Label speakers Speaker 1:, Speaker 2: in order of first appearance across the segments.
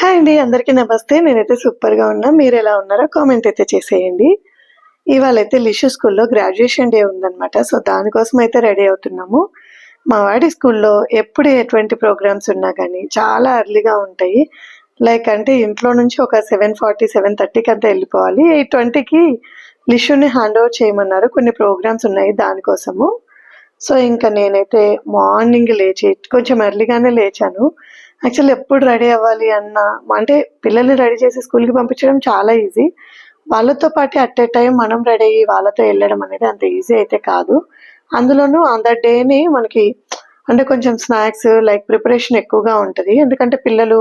Speaker 1: Hi అండి అందరికీ నమస్తే. నేనైతే సూపర్గా ఉన్నా. మీరు ఎలా ఉన్నారో కామెంట్ అయితే చేసేయండి. ఇవాళ అయితే లిషు స్కూల్లో గ్రాడ్యుయేషన్ డే ఉందన్నమాట. సో దానికోసం అయితే రెడీ అవుతున్నాము. మా వాడి స్కూల్లో ఎప్పుడు ఎటువంటి ప్రోగ్రామ్స్ ఉన్నా కానీ చాలా అర్లీగా ఉంటాయి. లైక్ అంటే ఇంట్లో నుంచి ఒక సెవెన్ ఫార్టీ సెవెన్ థర్టీకి అంతా వెళ్ళిపోవాలి. ఎయిట్ ట్వంటీకి లిషుని హ్యాండ్ ఓవర్ చేయమన్నారు. కొన్ని ప్రోగ్రామ్స్ ఉన్నాయి దానికోసము. సో ఇంకా నేనైతే మార్నింగ్ లేచి కొంచెం ఎర్లీగానే లేచాను. యాక్చువల్లీ ఎప్పుడు రెడీ అవ్వాలి అన్న అంటే పిల్లల్ని రెడీ చేసి స్కూల్కి పంపించడం చాలా ఈజీ వాళ్ళతో పాటు అట్ ఏ టైం మనం రెడీ అయ్యి వాళ్ళతో వెళ్ళడం అనేది అంత ఈజీ అయితే కాదు. అందులోనూ ఆన్ ద డేని మనకి అంటే కొంచెం స్నాక్స్ లైక్ ప్రిపరేషన్ ఎక్కువగా ఉంటుంది. ఎందుకంటే పిల్లలు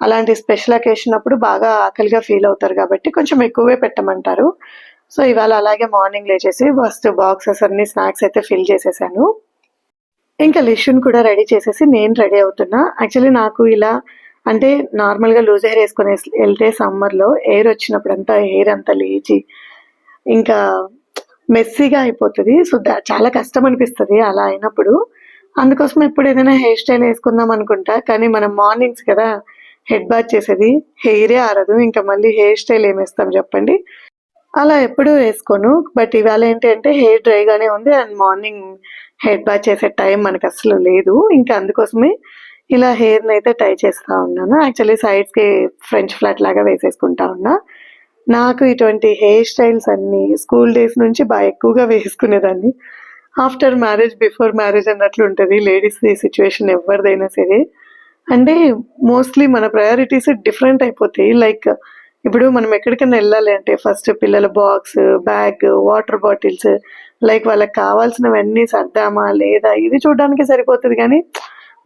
Speaker 1: అలాంటి స్పెషల్ అకేషన్ అప్పుడు బాగా ఆకలిగా ఫీల్ అవుతారు కాబట్టి కొంచెం ఎక్కువే పెట్టమంటారు. సో ఇవాళ అలాగే మార్నింగ్ లేచేసి ఫస్ట్ బాక్సెస్ అన్ని స్నాక్స్ అయితే ఫిల్ చేసేసాను. ఇంకా లిషుని కూడా రెడీ చేసేసి నేను రెడీ అవుతున్నా. యాక్చువల్లీ నాకు ఇలా అంటే నార్మల్గా లూజ్ హెయిర్ వేసుకొని వెళ్తే సమ్మర్లో ఎయిర్ వచ్చినప్పుడు అంతా హెయిర్ అంతా లేచి ఇంకా మెస్సీగా అయిపోతుంది. సో దా- చాలా కష్టం అనిపిస్తుంది అలా అయినప్పుడు. అందుకోసం ఎప్పుడు ఏదైనా హెయిర్ స్టైల్ వేసుకుందాం అనుకుంటా. కానీ మనం మార్నింగ్స్ కదా హెడ్ బాత్ చేసేది హెయిరే ఆరదు. ఇంకా మళ్ళీ హెయిర్ స్టైల్ ఏమేస్తాం చెప్పండి? అలా ఎప్పుడూ వేసుకోను. బట్ ఇవాళ ఏంటి అంటే హెయిర్ డ్రైగానే ఉంది. అండ్ మార్నింగ్ హెడ్ బాత్ చేసే టైం మనకు అసలు లేదు. ఇంకా అందుకోసమే ఇలా హెయిర్ని అయితే టై చేస్తూ ఉన్నాను. యాక్చువల్లీ సైడ్స్కి ఫ్రెంచ్ ఫ్లాట్ లాగా వేసేసుకుంటా ఉన్నా. నాకు ఇటువంటి హెయిర్ స్టైల్స్ అన్నీ స్కూల్ డేస్ నుంచి బాగా ఎక్కువగా వేసుకునేదాన్ని. ఆఫ్టర్ మ్యారేజ్ బిఫోర్ మ్యారేజ్ అన్నట్లు ఉంటుంది. లేడీస్ సిచ్యువేషన్ ఎవరిదైనా సరే. అంటే మోస్ట్లీ మన ప్రయారిటీస్ డిఫరెంట్ అయిపోతాయి. లైక్ ఇప్పుడు మనం ఎక్కడికైనా వెళ్ళాలి అంటే ఫస్ట్ పిల్లల box bag water bottles like వాళ్ళకి కావాల్సినవన్నీ సర్దామా లేదా ఇది చూడడానికి సరిపోతుంది. కానీ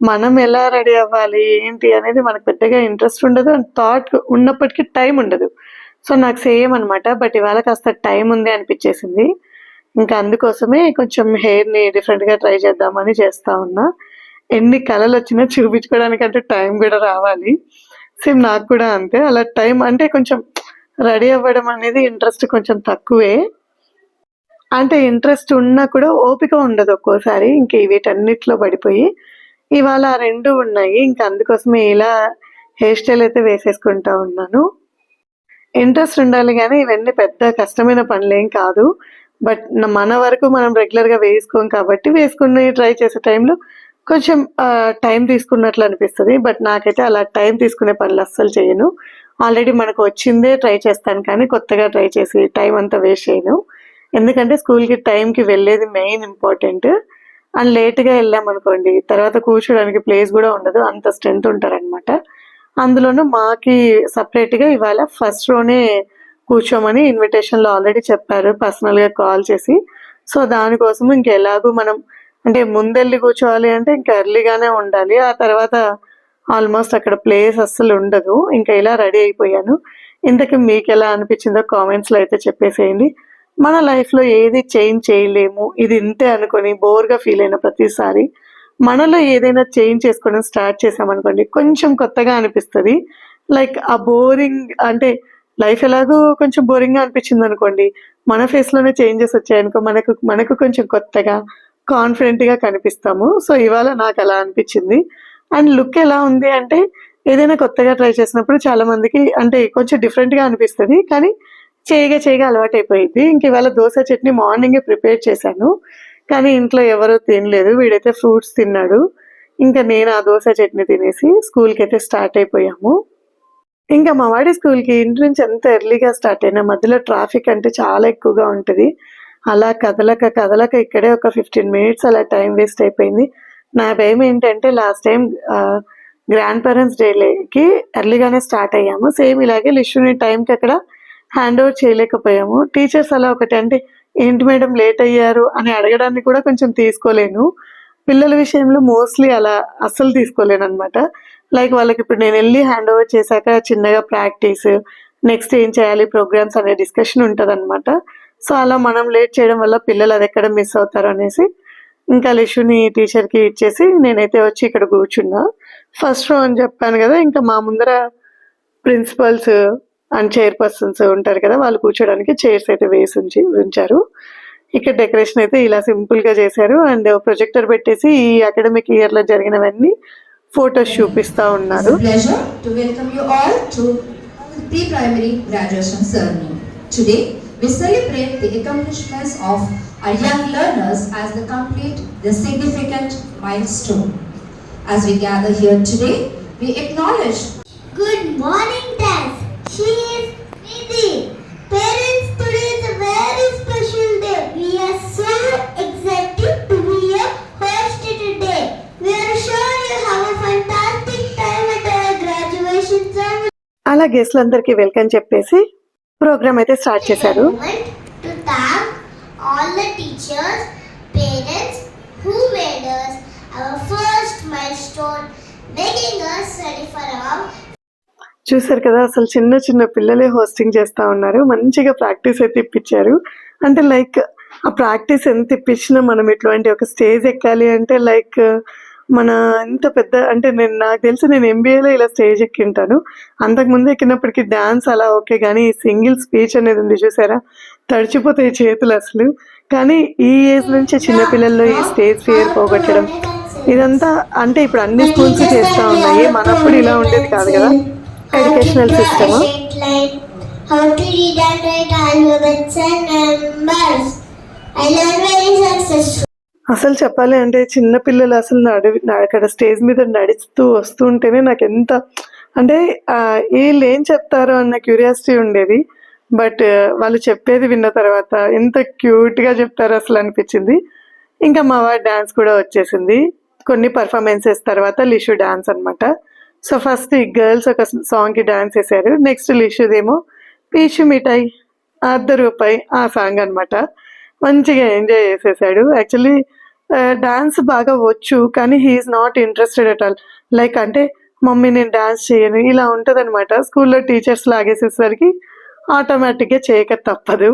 Speaker 1: మనం ఎలా రెడీ అవ్వాలి ఏంటి అనేది మనకు పెద్దగా ఇంట్రెస్ట్ ఉండదు అండ్ థాట్ ఉన్నప్పటికీ టైం ఉండదు. సో నాకు సేమ్ అనమాట బట్ ఇవాళ కాస్త టైం ఉంది అనిపించేసింది. ఇంకా అందుకోసమే కొంచెం హెయిర్ని డిఫరెంట్గా ట్రై చేద్దామని చేస్తా ఉన్నా. ఎన్ని కళలు వచ్చినా చూపించుకోవడానికంటే టైం కూడా రావాలి. సేమ్ నాకు కూడా అంతే. అలా టైం అంటే కొంచెం రెడీ అవ్వడం అనేది ఇంట్రెస్ట్ కొంచెం తక్కువే. అంటే ఇంట్రెస్ట్ ఉన్నా కూడా ఓపిక ఉండదు ఒక్కోసారి. ఇంక వీటన్నిటిలో పడిపోయి ఇవాళ ఆ రెండు ఉన్నాయి. ఇంకా అందుకోసమే ఇలా హెయిర్ స్టైల్ అయితే వేసేసుకుంటా ఉన్నాను. ఇంట్రెస్ట్ ఉండాలి కానీ ఇవన్నీ పెద్ద కష్టమైన పనులేం కాదు. బట్ మన వరకు మనం రెగ్యులర్గా వేసుకోం కాబట్టి వేసుకుని ట్రై చేసే టైంలో కొంచెం టైం తీసుకున్నట్లు అనిపిస్తుంది బట్ నాకైతే అలా టైం తీసుకునే పనులు అస్సలు చేయను. ఆల్రెడీ మనకు వచ్చిందే ట్రై చేస్తాను కానీ కొత్తగా ట్రై చేసి టైం అంతా వేస్ట్ చేయను. ఎందుకంటే స్కూల్కి టైంకి వెళ్ళేది మెయిన్ ఇంపార్టెంట్. అండ్ లేట్గా వెళ్ళామనుకోండి తర్వాత కూర్చోడానికి ప్లేస్ కూడా ఉండదు అంత స్ట్రెంత్ ఉంటారనమాట. అందులోనూ మాకి సపరేట్గా ఇవాళ ఫస్ట్ రోనే కూర్చోమని ఇన్విటేషన్లో ఆల్రెడీ చెప్పారు పర్సనల్గా కాల్ చేసి. సో దానికోసం ఇంకెలాగూ మనం అంటే ముందెళ్ళి కూర్చోవాలి అంటే ఇంకా ఎర్లీగానే ఉండాలి. ఆ తర్వాత ఆల్మోస్ట్ అక్కడ ప్లేస్ అస్సలు ఉండదు. ఇంకా ఇలా రెడీ అయిపోయాను. ఇంతకీ మీకు ఎలా అనిపించిందో కామెంట్స్లో అయితే చెప్పేసేయండి. మన లైఫ్లో ఏది చేంజ్ చేయలేము. ఇది ఇంతే అనుకొని బోర్గా ఫీల్ అయిన ప్రతిసారి మనలో ఏదైనా చేంజ్ చేసుకోవడం స్టార్ట్ చేసామనుకోండి కొంచెం కొత్తగా అనిపిస్తుంది. లైక్ ఆ బోరింగ్ అంటే లైఫ్ ఎలాగో కొంచెం బోరింగ్గా అనిపించింది అనుకోండి మన ఫేస్లోనే చేంజెస్ వచ్చాయనుకో మనకు మనకు కొంచెం కొత్తగా కాన్ఫిడెంట్గా కనిపిస్తాము. సో ఇవాళ నాకు అలా అనిపించింది. అండ్ లుక్ ఎలా ఉంది అంటే ఏదైనా కొత్తగా ట్రై చేసినప్పుడు చాలా మందికి అంటే కొంచెం డిఫరెంట్గా అనిపిస్తుంది. కానీ చేయగా చేయగా అలవాటైపోయింది. ఇంక ఇవాళ దోశ చట్నీ మార్నింగే ప్రిపేర్ చేశాను. కానీ ఇంట్లో ఎవరు తినలేదు. వీడైతే ఫ్రూట్స్ తిన్నాడు. ఇంకా నేను ఆ దోశ చట్నీ తినేసి స్కూల్కి అయితే స్టార్ట్ అయిపోయాము. ఇంకా మా వాడి స్కూల్కి ఇంటి నుంచి ఎంత ఎర్లీగా స్టార్ట్ అయినా మధ్యలో ట్రాఫిక్ అంటే చాలా ఎక్కువగా ఉంటుంది. అలా కదలక కదలక ఇక్కడే ఒక ఫిఫ్టీన్ మినిట్స్ అలా టైం వేస్ట్ అయిపోయింది. నా భయం ఏంటంటే లాస్ట్ టైం గ్రాండ్ పేరెంట్స్ డేకి ఎర్లీగానే స్టార్ట్ అయ్యాము. సేమ్ ఇలాగే లిష్యూని టైంకి అక్కడ హ్యాండ్ ఓవర్ చేయలేకపోయాము. టీచర్స్ అలా ఒకటి అంటే ఏంటి మేడం లేట్ అయ్యారు అని అడగడానికి కూడా కొంచెం తీసుకోలేను. పిల్లల విషయంలో మోస్ట్లీ అలా అస్సలు తీసుకోలేను అనమాట లైక్ వాళ్ళకి ఇప్పుడు నేను వెళ్ళి హ్యాండ్ ఓవర్ చేశాక చిన్నగా ప్రాక్టీస్ నెక్స్ట్ ఏం చేయాలి ప్రోగ్రామ్స్ అనే డిస్కషన్ ఉంటుంది అనమాట సో అలా మనం లేట్ చేయడం వల్ల పిల్లలు అది ఎక్కడ మిస్ అవుతారు అనేసి ఇంకా లిషుని టీచర్కి ఇచ్చేసి నేనైతే వచ్చి ఇక్కడ కూర్చున్నా. ఫస్ట్ రో అని చెప్పాను కదా ఇంకా మా ముందర ప్రిన్సిపల్స్ అండ్ చైర్పర్సన్స్ ఉంటారు కదా వాళ్ళు కూర్చోడానికి చైర్స్ అయితే వేసి ఉంచి ఉంచారు. ఇక్కడ డెకరేషన్ అయితే ఇలా సింపుల్గా చేశారు అండ్ ప్రొజెక్టర్ పెట్టేసి ఈ అకాడమిక్ ఇయర్లో జరిగినవన్నీ ఫొటోస్ చూపిస్తా ఉన్నారు.
Speaker 2: A pleasure to welcome. We celebrate the accomplishments of our young learners as they complete the significant milestone. As we gather here today, we acknowledge
Speaker 3: Good morning, Dad. She is Nidhi. Parents, today is a very special day. We are so excited to be your host today. We are sure you have a fantastic time at our graduation ceremony.
Speaker 1: అలా గెస్ట్లందరికీ welcome చెప్పేసి programme అయితే start చేశారు.
Speaker 3: Us our first milestone, making us ready for our
Speaker 1: చూసారు కదా అసలు చిన్న చిన్న పిల్లలే హోస్టింగ్ చేస్తా ఉన్నారు. మంచిగా ప్రాక్టీస్ అయితే ఇప్పించారు. అంటే లైక్ ఆ ప్రాక్టీస్ ఎంత ఇప్పించినా మనం ఇటువంటి ఒక స్టేజ్ ఎక్కాలి అంటే లైక్ మన ఇంత పెద్ద అంటే నేను నాకు తెలిసి నేను ఎంబీఏలో ఇలా స్టేజ్ ఎక్కింటాను. అంతకుముందు ఎక్కినప్పటికీ డాన్స్ అలా ఓకే కానీ సింగిల్ స్పీచ్ అనేది ఉంది చూసారా? తడిచిపోతాయి చేతులు అసలు. కానీ ఈ ఏజ్ నుంచి చిన్నపిల్లల్లో ఈ స్టేజ్ ఫియర్ పోగొట్టడం ఇదంతా అంటే ఇప్పుడు అన్ని స్కూల్స్ చేస్తూ ఉన్నాయి. మనప్పుడు ఇలా ఉండేది కాదు కదా? Educational system
Speaker 3: How to read and write alphabets and numbers. I learned very successful.
Speaker 1: అసలు చెప్పాలి అంటే చిన్నపిల్లలు అసలు నడివి నా- అక్కడ స్టేజ్ మీద నడుస్తూ వస్తూ ఉంటేనే నాకు ఎంత అంటే వీళ్ళు ఏం చెప్తారో అన్న క్యూరియాసిటీ ఉండేది. బట్ వాళ్ళు చెప్పేది విన్న తర్వాత ఎంత క్యూట్గా చెప్తారో అసలు అనిపించింది. ఇంకా మా వారి డ్యాన్స్ కూడా వచ్చేసింది. కొన్ని పర్ఫార్మెన్సెస్ తర్వాత లిషు డ్యాన్స్ అనమాట సో ఫస్ట్ ఈ గర్ల్స్ ఒక సాంగ్కి డ్యాన్స్ వేశారు నెక్స్ట్ లిషుదేమో పీచు మిఠాయి అర్ధ రూపాయి ఆ సాంగ్ అన్నమాట. మంచిగా ఎంజాయ్ చేసేసాడు. యాక్చువల్లీ డాన్స్ బాగా వచ్చు కానీ he's not interested at all like అంటే మమ్మీ నేను డాన్స్ చేయను. ఇలా ఉంటుంది అనమాట స్కూల్లో టీచర్స్ లాగేసేసరికి ఆటోమేటిక్గా చేయక తప్పదు.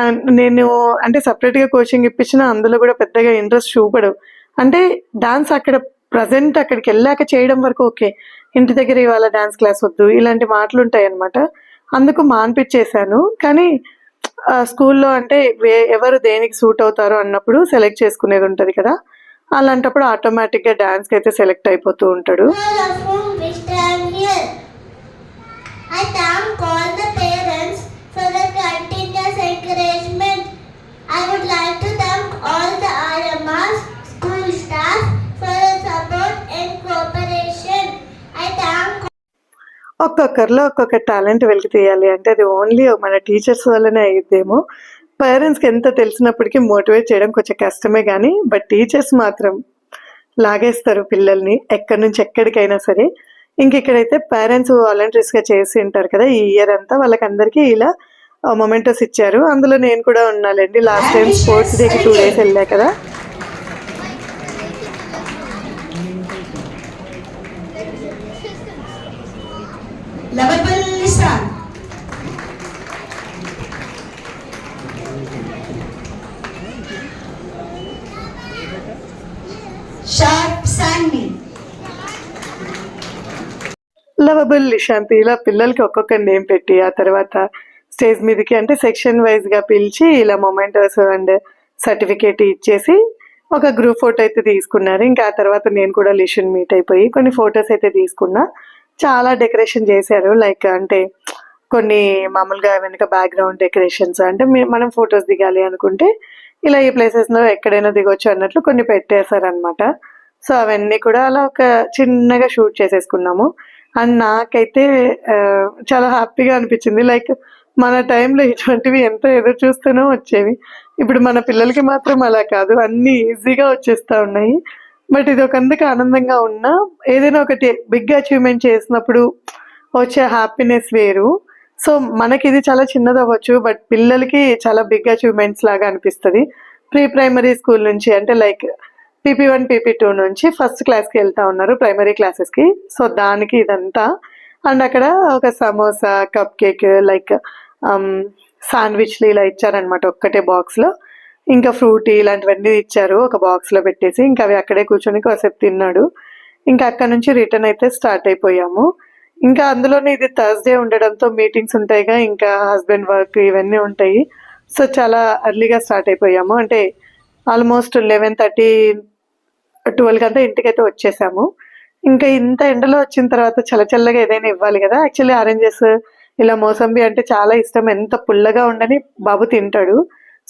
Speaker 1: అండ్ నేను అంటే సపరేట్గా కోచింగ్ ఇప్పించిన అందులో కూడా పెద్దగా ఇంట్రెస్ట్ చూపడు. అంటే డాన్స్ అక్కడ ప్రజెంట్ అక్కడికి వెళ్ళాక చేయడం వరకు ఓకే. ఇంటి దగ్గర ఇవాళ డాన్స్ క్లాస్ వద్దు. ఇలాంటి మాటలు ఉంటాయి అనమాట అందుకు మాన్పించేశాను కానీ స్కూల్లో అంటే వే- ఎవరు దేనికి సూట్ అవుతారో అన్నప్పుడు సెలెక్ట్ చేసుకునేది ఉంటుంది కదా. అలాంటప్పుడు ఆటోమేటిక్గా డ్యాన్స్కి అయితే సెలెక్ట్ అయిపోతూ ఉంటాడు.
Speaker 3: I am. I thank all the
Speaker 1: ఒక్కొక్కరిలో ఒక్కొక్క టాలెంట్ వెలికి తీయాలి. అంటే అది ఓన్లీ మన టీచర్స్ వల్లనే అయ్యిద్దేమో పేరెంట్స్కి ఎంత తెలిసినప్పటికీ మోటివేట్ చేయడం కొంచెం కష్టమే కానీ బట్ టీచర్స్ మాత్రం లాగేస్తారు పిల్లల్ని ఎక్కడి నుంచి ఎక్కడికైనా సరే. ఇంక ఇక్కడైతే పేరెంట్స్ వాలంటీర్స్గా చేసి ఉంటారు కదా ఈ ఇయర్ అంతా వాళ్ళకందరికీ ఇలా మొమెంటోస్ ఇచ్చారు. అందులో నేను కూడా ఉన్నానండి. లాస్ట్ టైం స్పోర్ట్స్ డేకి టూ డేస్ వెళ్ళా కదా.
Speaker 2: Lovable Lisan. Sharp
Speaker 1: lovable Nishanthi ఇలా పిల్లలకి ఒక్కొక్క నేమ్ పెట్టి ఆ తర్వాత స్టేజ్ మీదకి అంటే సెక్షన్ వైజ్గా పిలిచి ఇలా మొమెంటోస్ అండ్ సర్టిఫికేట్ ఇచ్చేసి ఒక గ్రూప్ ఫోటో అయితే తీసుకున్నారు. ఇంకా ఆ తర్వాత నేను కూడా లిషన్ మీట్ అయిపోయి కొన్ని ఫొటోస్ అయితే తీసుకున్నా. చాలా డెకరేషన్ చేశారు. లైక్ అంటే కొన్ని మామూలుగా వెనుక బ్యాక్గ్రౌండ్ డెకరేషన్స్ అంటే మనం ఫొటోస్ దిగాలి అనుకుంటే ఇలా ఈ ప్లేసెస్లో ఎక్కడైనా దిగొచ్చు అన్నట్లు కొన్ని పెట్టేశారనమాట సో అవన్నీ కూడా అలా ఒక చిన్నగా షూట్ చేసేసుకున్నాము. అండ్ నాకైతే చాలా హ్యాపీగా అనిపించింది. లైక్ మన టైంలో ఇటువంటివి ఎంతో ఎదురు చూస్తూనే వచ్చేవి. ఇప్పుడు మన పిల్లలకి మాత్రం అలా కాదు. అన్నీ ఈజీగా వచ్చేస్తూ ఉన్నాయి. బట్ ఇది ఒక అందుకు ఆనందంగా ఉన్నా ఏదైనా ఒకటి బిగ్ అచీవ్మెంట్ చేసినప్పుడు వచ్చే హ్యాపీనెస్ వేరు. సో మనకి ఇది చాలా చిన్నది అవ్వచ్చు బట్ పిల్లలకి చాలా బిగ్ అచీవ్మెంట్స్ లాగా అనిపిస్తుంది. ప్రీ ప్రైమరీ స్కూల్ నుంచి అంటే like PP one PP two నుంచి ఫస్ట్ క్లాస్కి వెళ్తా ఉన్నారు ప్రైమరీ క్లాసెస్కి సో దానికి ఇదంతా. అండ్ అక్కడ ఒక సమోసా కప్ కేక్ లైక్ శాండ్విచ్లు ఇలా ఇచ్చారనమాట ఒక్కటే బాక్స్లో ఇంకా ఫ్రూటీ ఇలాంటివన్నీ ఇచ్చారు ఒక బాక్స్లో పెట్టేసి. ఇంకా అవి అక్కడే కూర్చొని కాసేపు తిన్నాడు. ఇంకా అక్కడ నుంచి రిటర్న్ అయితే స్టార్ట్ అయిపోయాము. ఇంకా అందులోనే ఇది థర్స్డే ఉండడంతో మీటింగ్స్ ఉంటాయిగా ఇంకా హస్బెండ్ వర్క్ ఇవన్నీ ఉంటాయి. సో చాలా అర్లీగా స్టార్ట్ అయిపోయాము. అంటే ఆల్మోస్ట్ లెవెన్ థర్టీ ట్వెల్వ్ అంతా ఇంటికైతే వచ్చేసాము. ఇంకా ఇంత ఎండలో వచ్చిన తర్వాత చల్ల చల్లగా ఏదైనా ఇవ్వాలి కదా. యాక్చువల్లీ ఆరెంజెస్ ఇలా మోసంబి అంటే చాలా ఇష్టం. ఎంత పుల్లగా ఉండని బాబు తింటాడు.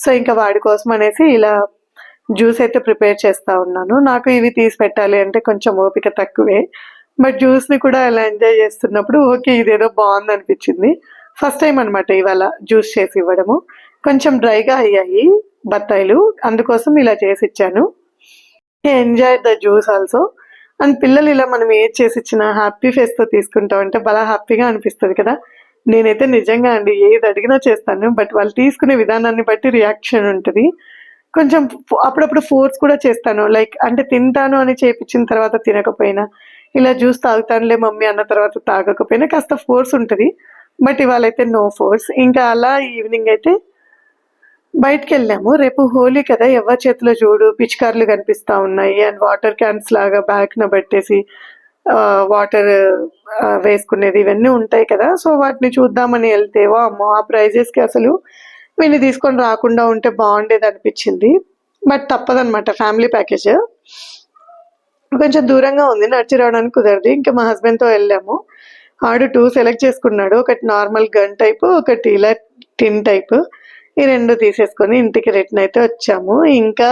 Speaker 1: సో ఇంకా వాడి కోసం అనేసి ఇలా జ్యూస్ అయితే ప్రిపేర్ చేస్తా ఉన్నాను. నాకు ఇవి తీసి పెట్టాలి అంటే కొంచెం ఓపిక తక్కువే. బట్ జ్యూస్ని కూడా అలా ఎంజాయ్ చేస్తున్నప్పుడు ఓకే ఇదేదో బాగుంది అనిపించింది. ఫస్ట్ టైం అనమాట ఇవాళ జ్యూస్ చేసి ఇవ్వడము. కొంచెం డ్రైగా అయ్యాయి బత్తాయిలు. అందుకోసం ఇలా చేసి ఇచ్చాను. Enjoy the juice also and పిల్లలు ఇలా మనం ఏది చేసి ఇచ్చినా హ్యాపీ ఫేస్తో తీసుకుంటాం అంటే బాగా హ్యాపీగా అనిపిస్తుంది కదా. నేనైతే నిజంగా అండి ఏది అడిగినా చేస్తాను. బట్ వాళ్ళు తీసుకునే విధానాన్ని బట్టి రియాక్షన్ ఉంటుంది. కొంచెం అప్పుడప్పుడు ఫోర్స్ కూడా చేస్తాను. లైక్ అంటే తింటాను అని చేపించిన తర్వాత తినకపోయినా ఇలా జ్యూస్ తాగుతానులే మమ్మీ అన్న తర్వాత తాగకపోయినా కాస్త ఫోర్స్ ఉంటుంది. బట్ ఇవాళ అయితే నో ఫోర్స్. ఇంకా అలా ఈవినింగ్ అయితే బయటికి వెళ్ళాము రేపు హోలీ కదా ఎవరి చేతిలో చూడు పిచికార్లు కనిపిస్తా ఉన్నాయి. అండ్ వాటర్ క్యాన్స్ లాగా బ్యాగ్న పెట్టేసి వాటర్ వేసుకునేది ఇవన్నీ ఉంటాయి కదా. సో వాటిని చూద్దామని వెళ్తేవో అమ్మో ఆ ప్రైజెస్కి అసలు వీళ్ళు తీసుకొని రాకుండా ఉంటే బాగుండేది అనిపించింది. బట్ తప్పదనమాట ఫ్యామిలీ ప్యాకేజ్ కొంచెం దూరంగా ఉంది నడిచి రావడానికి కుదరదు. ఇంకా మా హస్బెండ్తో వెళ్ళాము. ఆడు టూ సెలెక్ట్ చేసుకున్నాడు. ఒకటి నార్మల్ గన్ టైప్ ఒకటి ఇలా టిన్ టైప్ ఈ రెండు తీసేసుకొని ఇంటికి రిటర్న్ అయితే వచ్చాము. ఇంకా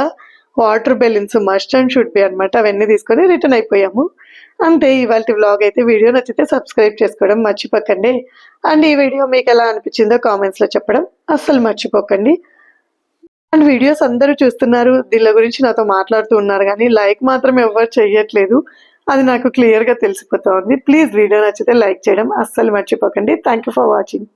Speaker 1: water balloons must and should be అనమాట అవన్నీ తీసుకొని రిటర్న్ అయిపోయాము. అంతే ఇవాళ వ్లాగ్ అయితే వీడియో నచ్చితే సబ్స్క్రైబ్ చేసుకోవడం మర్చిపోకండి. అండ్ ఈ వీడియో మీకు ఎలా అనిపించిందో కామెంట్స్లో చెప్పడం అస్సలు మర్చిపోకండి. అండ్ వీడియోస్ అందరూ చూస్తున్నారు. దీని గురించి నాతో మాట్లాడుతూ ఉన్నారు కానీ లైక్ మాత్రం ఎవరు చేయట్లేదు అది నాకు క్లియర్గా తెలిసిపోతుంది. ప్లీజ్ వీడియో నచ్చితే లైక్ చేయడం అస్సలు మర్చిపోకండి. Thank you for watching